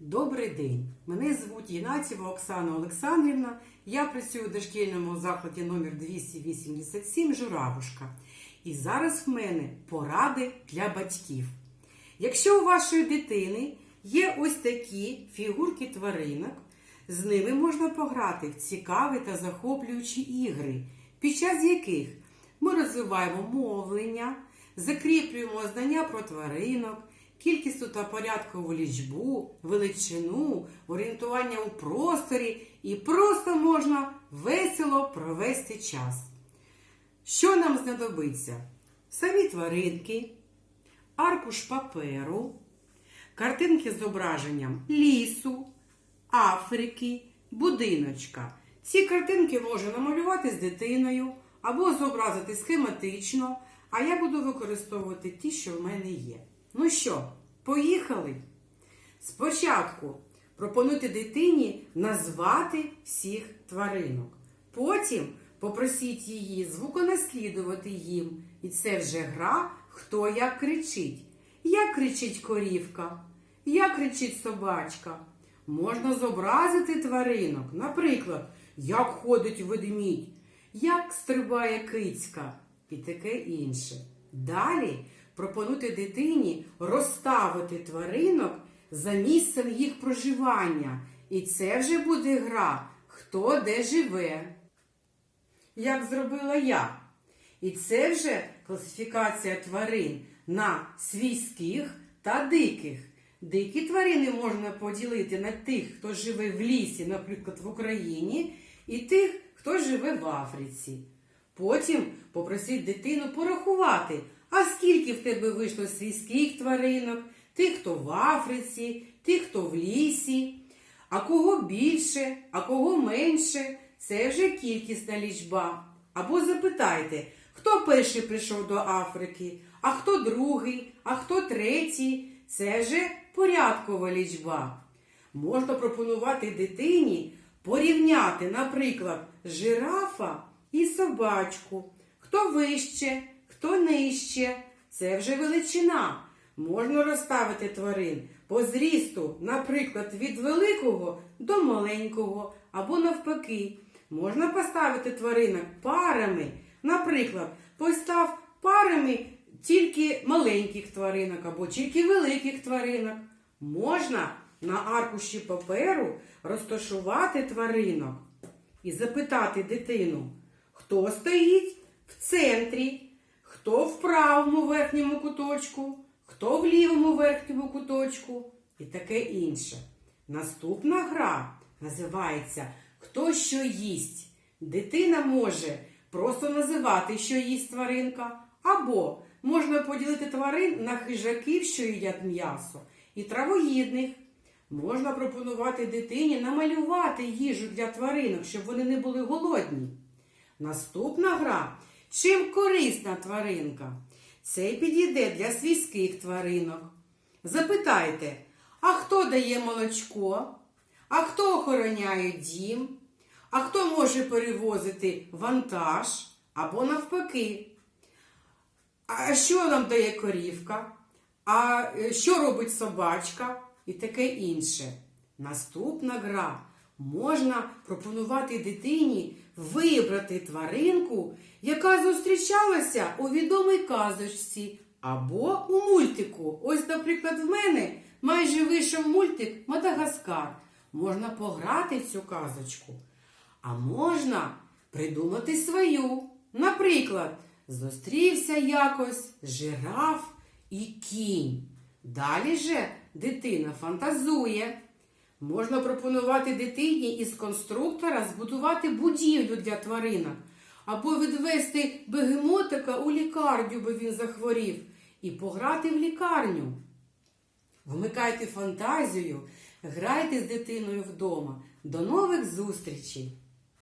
Добрий день! Мене звуть Єнатєва Оксана Олександрівна. Я працюю у дошкільному закладі номер 287 Журавушка. І зараз в мене поради для батьків. Якщо у вашої дитини є ось такі фігурки тваринок, з ними можна пограти в цікаві та захоплюючі ігри, під час яких ми розвиваємо мовлення, закріплюємо знання про тваринок, кількісну та порядкову лічбу, величину, орієнтування у просторі і просто можна весело провести час. Що нам знадобиться? Самі тваринки, аркуш паперу, картинки з зображенням лісу, Африки, будиночка. Ці картинки можна намалювати з дитиною або зобразити схематично, а я буду використовувати ті, що в мене є. Ну що, поїхали? Спочатку пропонуйте дитині назвати всіх тваринок. Потім попросіть її звуконаслідувати їм. І це вже гра, хто як кричить. Як кричить корівка, як кричить собачка. Можна зобразити тваринок, наприклад, як ходить ведмідь, як стрибає кицька і таке інше. Далі пропонуйте дитині розставити тваринок за місцем їх проживання. І це вже буде гра, хто де живе. Як зробила я. І це вже класифікація тварин на свійських та диких. Дикі тварини можна поділити на тих, хто живе в лісі, наприклад, в Україні, і тих, хто живе в Африці. Потім попросіть дитину порахувати, а скільки в тебе вийшло свійських тваринок, тих, хто в Африці, тих, хто в лісі. А кого більше, а кого менше, це вже кількісна лічба. Або запитайте, хто перший прийшов до Африки, а хто другий, а хто третій. Це вже порядкова лічба. Можна пропонувати дитині порівняти, наприклад, жирафа і собачку. Хто вище, хто нижче. Це вже величина. Можна розставити тварин по зрісту, наприклад, від великого до маленького, або навпаки. Можна поставити тваринок парами. Наприклад, постав парами тільки маленьких тваринок або тільки великих тваринок. Можна на аркуші паперу розташувати тваринок і запитати дитину, хто стоїть в центрі, хто в правому верхньому куточку, хто в лівому верхньому куточку і таке інше. Наступна гра називається Хто що їсть. Дитина може просто називати, що їсть тваринка, або можна поділити тварин на хижаків, що їдять м'ясо, і травоїдних. Можна пропонувати дитині намалювати їжу для тваринок, щоб вони не були голодні. Наступна гра чим корисна тваринка? Це підійде для свійських тваринок. Запитайте, а хто дає молочко? А хто охороняє дім? А хто може перевозити вантаж або навпаки? А що нам дає корівка? А е, що робить собачка? І таке інше. Наступна гра. Можна пропонувати дитині вибрати тваринку, яка зустрічалася у відомій казочці або у мультику. Ось, наприклад, в мене майже вийшов мультик Мадагаскар. Можна пограти цю казочку. А можна придумати свою. Наприклад, зустрівся якось жираф і кінь. Далі же дитина фантазує. Можна пропонувати дитині із конструктора збудувати будівлю для тваринок, або відвести бегемотика у лікарню, бо він захворів, і пограти в лікарню. Вмикайте фантазію, грайте з дитиною вдома. До нових зустрічей!